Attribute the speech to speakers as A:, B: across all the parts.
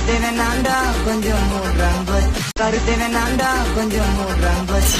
A: கருத்தேன நான்டா கொஞ்சம் மூடுறான் பஸ் கருத்தேன நான்டா கொஞ்சம் மூடுறான் பஸ்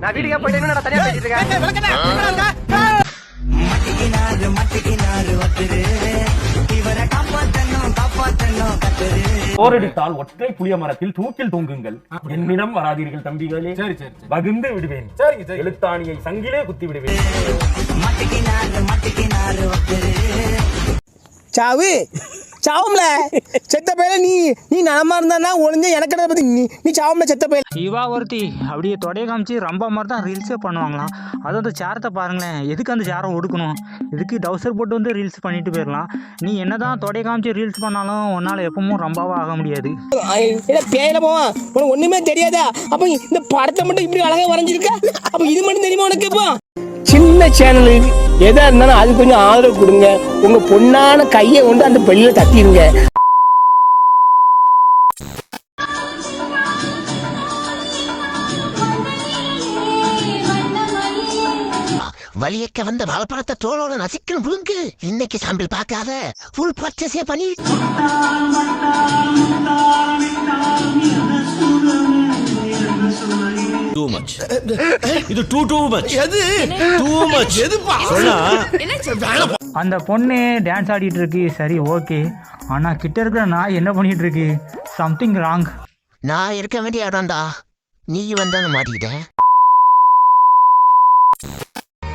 B: நான் வீட்டுக்கே போயிட்டு தனியா பேசிட்டு இருக்கேன்?
A: மட்டிக்கினாரு மட்டிக்கினாரு ஒத்துரு இவரை காப்பாத்தணும் காப்பாத்தணும் கத்துரு
C: போரடித்தால் ஒற்றை புளிய மரத்தில் தூக்கில் தொங்குங்கள். என்னிடம் வராதீர்கள் தம்பிகளே.
D: சரி சரி சரி.
C: வகுந்து விடுவேன்.
D: சரிங்க சரி.
C: எழுத்தாணியை சங்கிலே குத்தி விடுவேன்.
A: மட்டிக்கினாரு மட்டிக்கினாரு ஒத்துரு
E: சாவு! சாவும்ல. செத்த பையல நீ நீ நலமா இருந்தானா ஒளிஞ்ச எனக்கு பத்தி நீ நீ சாவும்ல செத்த பையல
F: இவா ஒருத்தி அப்படியே தொடைய காமிச்சு ரொம்ப மாதிரி தான் ரீல்ஸே பண்ணுவாங்களாம். அதுவும் அந்த சேரத்தை பாருங்களேன் எதுக்கு அந்த சேரை ஒடுக்கணும்? இதுக்கு டவுசர் போட்டு வந்து ரீல்ஸ் பண்ணிட்டு போயிடலாம் நீ என்னதான் தொடைய காமிச்சு ரீல்ஸ் பண்ணாலும் உன்னால் எப்பவும் ரொம்பவா ஆக முடியாது.
E: பேயில உனக்கு ஒண்ணுமே தெரியாதா? அப்ப இந்த படத்தை மட்டும் இப்படி அழகா வரைஞ்சிருக்க? அப்ப இது மட்டும் தெரியுமா உனக்கு இப்போ? சின்ன சேனல் எதா இருந்தாலும் அது கொஞ்சம் ஆதரவு கொடுங்க உங்க பொண்ணான கையை கொண்டு அந்த பெல்லில தட்டிடுங்க
G: வலியக்க வந்த வாழைப்பழத்தை தோலோட நசிக்கணும் புழுங்கு இன்னைக்கு சாம்பிள் பார்க்காத ஃபுல் பர்ச்சேஸே பண்ணி
H: இது டூ டூ மச் எது? டூ மச் எதுப்பா? சொன்னா?
F: அந்த பொண்ணு டான்ஸ் ஆடிட்டு இருக்கு. சரி ஓகே ஆனால் கிட்ட இருக்கிற நான் என்ன பண்ணிட்டு இருக்கு? சம்திங் ராங்
G: நான் இருக்க வேண்டிய இடம்டா. நீ வந்து அங்க மாட்டிக்கிட்ட.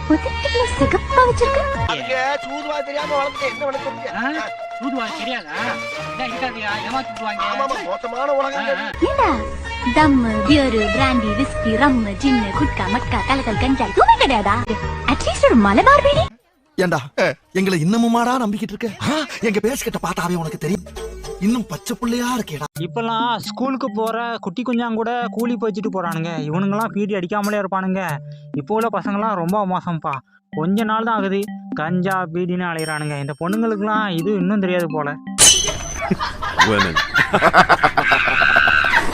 I: புதுக்குள்ள சிகப்பா வச்சிருக்க.
B: சூதுவா தெரியாம வளர்த்து என்ன வளர்த்து மோசமான உலகம்
I: ஏண்டா தம் beer brandy whisky rum gin gutka matka கலக்கல் கஞ்சா எதுவுமே கிடையாதா அட்லீஸ்ட் ஒரு மலபார் பீடி
H: ஏண்டா? எங்களை இன்னமுமாடா நம்பிக்கிட்டு இருக்க? எங்க பேசிக்கிட்ட பார்த்தாவே உனக்கு தெரியும். இன்னும் பச்சை புள்ளையா இருக்கேடா.
F: இப்போல்லாம் ஸ்கூலுக்கு போகிற குட்டி குஞ்சாங்க கூட கூலி போய்ச்சிட்டு போகிறானுங்க இவனுங்கெல்லாம் பீடி அடிக்காமலே இருப்பானுங்க. இப்போ உள்ள பசங்களாம் ரொம்ப மோசம்ப்பா. கொஞ்ச நாள் தான் ஆகுது. கஞ்சா பீடின்னு அலையிறானுங்க. இந்த பொண்ணுங்களுக்குலாம் இது இன்னும் தெரியாது போல.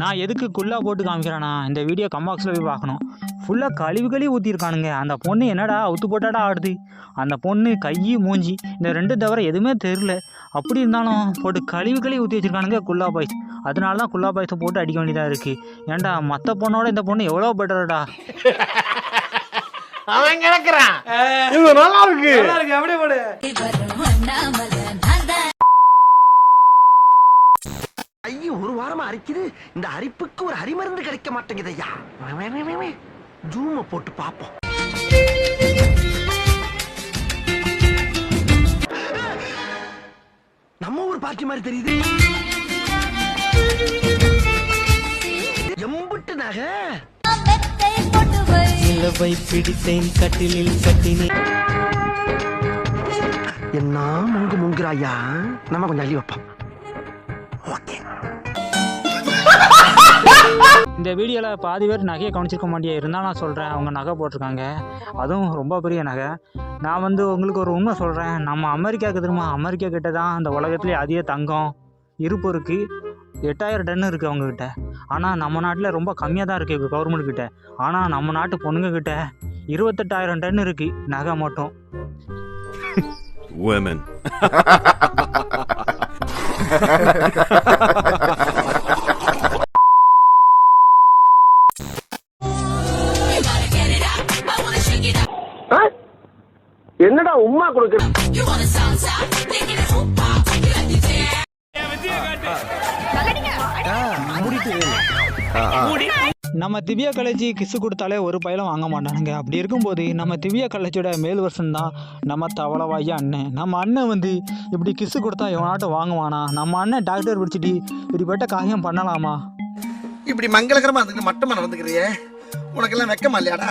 F: நான் எதுக்கு குல்லா போட்டு காமிக்கிறேன்னா இந்த வீடியோ கம்பாக்ஸில் போய் பார்க்கணும். ஃபுல்லாக கழிவு கழுவி ஊற்றிருக்கானுங்க அந்த பொண்ணு என்னடா அவுத்து போட்டாடா ஆடுது. அந்த பொண்ணு கை மூஞ்சி. இந்த ரெண்டு தவிர எதுவுமே தெரில அப்படி இருந்தாலும் போட்டு கழிவு கழுவி ஊற்றி வச்சிருக்கானுங்க குல்லா பாய்ஸ். அதனால தான் குல்லா பாய்ஸை போட்டு அடிக்க வேண்டியதாக இருக்குது ஏன்டா மற்ற பொண்ணோட இந்த பொண்ணு எவ்வளோ பெட்டர்டா
B: அவன் கிடக்குறான்.
D: இது நல்லா இருக்கு. நல்லா இருக்கு. அப்படியே போடு.
B: வாரமா அரிக்குது. இந்த அரிப்புக்கு ஒரு அரிமருந்து கிடைக்க மாட்டேங்குது ஐயா. ஜூம போட்டு பாப்போம். நம்ம ஊர் பார்ட்டி மாதிரி தெரியுது. எம்புட்டு நகை.
A: நிலவை பிடித்தேன் கட்டிலில் கட்டினேன்
B: என்ன முங்கு முங்குறாயா நம்ம கொஞ்சம் அள்ளி வைப்போம்.
F: இந்த வீடியோவில் பாதி பேர் நகையை கவனிச்சிருக்க மாட்டியா? இருந்தால் நான் சொல்கிறேன் அவங்க நகை போட்டிருக்காங்க. அதுவும் ரொம்ப பெரிய நகை. நான் வந்து உங்களுக்கு ஒரு உண்மை சொல்கிறேன் நம்ம அமெரிக்காவுக்கு தெரியுமா? அமெரிக்கா கிட்ட தான் அந்த உலகத்துலேயே அதிக தங்கம் இருப்பு இருக்குது எட்டாயிரம் டன் இருக்குது அவங்கக்கிட்ட ஆனால் நம்ம நாட்டில் ரொம்ப கம்மியாக தான் இருக்குது கவர்மெண்ட் கிட்ட. ஆனால் நம்ம நாட்டு பொண்ணுங்க கிட்ட இருபத்தெட்டாயிரம் டன் இருக்குது நகை மட்டும்.
H: Women.
B: என்னடா உமா கொடுக்குற?
F: நம்ம திவ்யா காலேஜ் கிசு கொடுத்தாலே ஒரு பயிலும் வாங்க மாட்டானுங்க. அப்படி இருக்கும்போது நம்ம திவ்யா காலேஜோட மேல் வருஷம் தான் நம்ம தவளவாயி அண்ணன். நம்ம அண்ணன் வந்து இப்படி கிசு கொடுத்தா எவனாட்டும் வாங்குவானா? நம்ம அண்ணன் டாக்டர் பிடிச்சிட்டு இப்படிப்பட்ட காரியம் பண்ணலாமா?
H: இப்படி மங்களகரமா இருந்துட்டு மட்டமா நடந்துக்கிறியே உனக்கெல்லாம் வெக்கமா இல்லையாடா?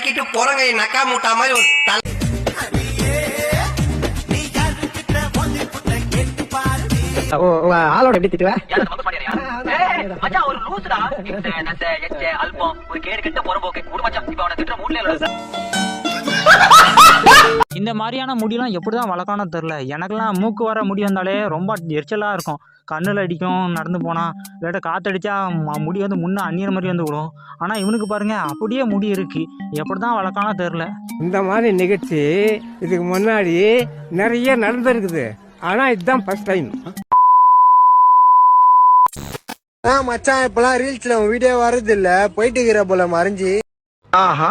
J: உள்ளங்கையை நக்கிட்டு புறங்கையை நக்கா மூட்டா மாதிரி ஒரு தலை.
K: ஆளோட எப்படி
F: இந்த மாதிரியான முடியெல்லாம் எப்படி தான் வளர்க்கணும் தெரில எனக்கெல்லாம் மூக்கு வர முடி வந்தாலே ரொம்ப எரிச்சலாக இருக்கும். கண்ணில் அடிக்கும் நடந்து போனால் இல்லாட்ட காற்றடிச்சா முடி வந்து முன்னே அந்நியர் மாதிரி வந்து விடும் ஆனால் இவனுக்கு பாருங்க அப்படியே முடி இருக்கு. எப்படி தான் வளர்க்கானோ தெரில
K: இந்த மாதிரி நிகழ்ச்சி இதுக்கு முன்னாடி நிறைய நடந்திருக்குது. ஆனா இதுதான் ஃபர்ஸ்ட் டைம் மச்சான் இப்பெல்லாம் ரீல்ஸ்ல வீடியோ வரது இல்ல போயிட்டு இருக்கிற போல மறைஞ்சு.
J: ஆஹா.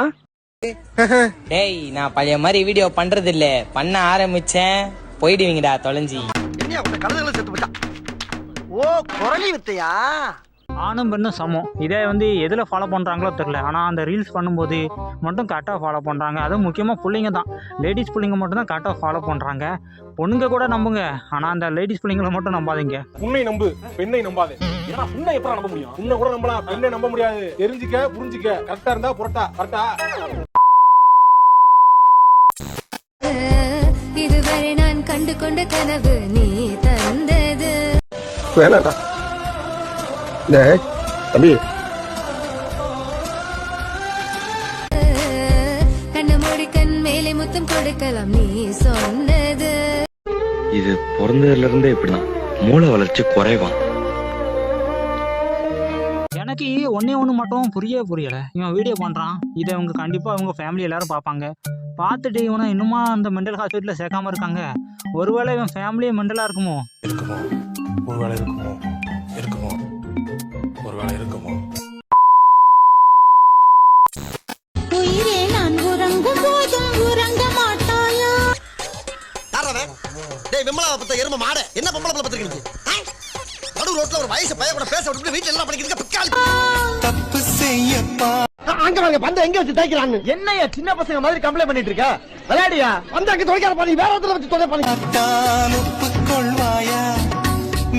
L: டேய் நான் பழைய மாதிரி வீடியோ பண்றது இல்ல பண்ண ஆரம்பிச்சேன். போயிடுவீங்கடா தொலைஞ்சி.
J: என்ன உங்க கழுதுகளை செத்து போச்சா? ஓ குரலி வித்தையா?
F: ஆணும் பெண்ணும் சமம். இதே வந்து எதில் ஃபாலோ பண்ணுறாங்களோ தெரில ஆனால் அந்த ரீல்ஸ் பண்ணும்போது மட்டும் கரெக்டாக ஃபாலோ பண்ணுறாங்க அதுவும் முக்கியமாக பிள்ளைங்க தான். லேடிஸ் பிள்ளைங்க மட்டும் தான் கரெக்டாக ஃபாலோ பண்ணுறாங்க பொண்ணுங்க கூட நம்புங்க. ஆனால் அந்த லேடிஸ் பிள்ளைங்களை மட்டும் நம்பாதீங்க.
D: உன்னை நம்பு பெண்ணை நம்பாதே. ஏன்னா உன்னை எப்ப நம்ப முடியும்? உன்னை கூட நம்பலாம். பெண்ணை நம்ப முடியாது. தெரிஞ்சுக்க புரிஞ்சுக்க. கரெக்டா இருந்தா புரட்டா. கரெக்டா
M: இதுவரை நான் கண்டு கொண்ட கனவு நீ தந்தது.
J: வேணாடா
M: சொன்னது
N: இது பிறந்ததுல இருந்தே இப்படிதான் மூளை வளர்ச்சி குறைவான்
F: எனக்கு ஒன்றே ஒன்று மட்டும் புரிய புரியலை. இவன் வீடியோ பண்ணுறான் இதை இவங்க கண்டிப்பாக இவங்க ஃபேமிலி எல்லாரும் பார்ப்பாங்க. பார்த்துட்டு இவனை இன்னுமா அந்த மெண்டல் ஹாஸ்பிட்டலில் சேர்க்காம இருக்காங்க. ஒருவேளை இவன் ஃபேமிலியே மெண்டலாக இருக்குமோ?
D: இருக்குமோ? ஒருவேளை இருக்குமோ? இருக்குமோ? ஒருவேளை இருக்குமோ?
M: உயிரே நான் உறங்கும் போதும் உறங்க மாட்டாயா?
O: யாரவன் டேய் விமலா பத்த எரும மாடு. என்ன பொம்பளை பிள்ளை பத்திரிக்கை நடு ரோட்ல ஒரு வயசு பையன் கூட பேச விட்டு வீட்டுல எல்லாம் பண்ணிக்கிறீங்க பிக்காளி. தப்பு செய்யப்பா.
J: அங்க வாங்க பந்த எங்க வச்சு தேய்க்கிறாங்க என்னையா சின்ன பசங்க மாதிரி கம்ப்ளைண்ட் பண்ணிட்டு இருக்க? விளையாடியா? வந்து அங்க துவைக்காத பண்ணி வேற இடத்துல வச்சு துணை பண்ணி
O: ஒப்புக்கொள்வாயா?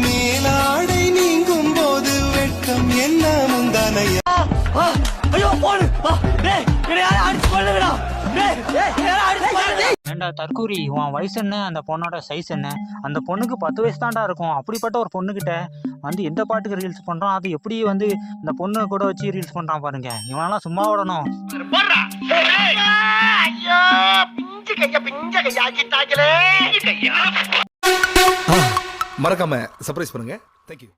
O: மேலாடை நீங்கும்
F: ஏண்டா தற்கூரி உன் வயசு என்ன? அந்த பொண்ணோட சைஸ் என்ன? அந்த பொண்ணுக்கு பத்து வயசு தான்டா இருக்கும். அப்படிப்பட்ட ஒரு பொண்ணுகிட்ட வந்து எந்த பாட்டுக்கு ரீல்ஸ் பண்றான்? அது எப்படி வந்து இந்த பொண்ணு கூட வச்சு ரீல்ஸ் பண்றான் பாருங்க. இவனெல்லாம் சும்மா விடணும்.
O: மறக்காம சர்ப்ரைஸ் பண்ணுங்க. தேங்க்யூ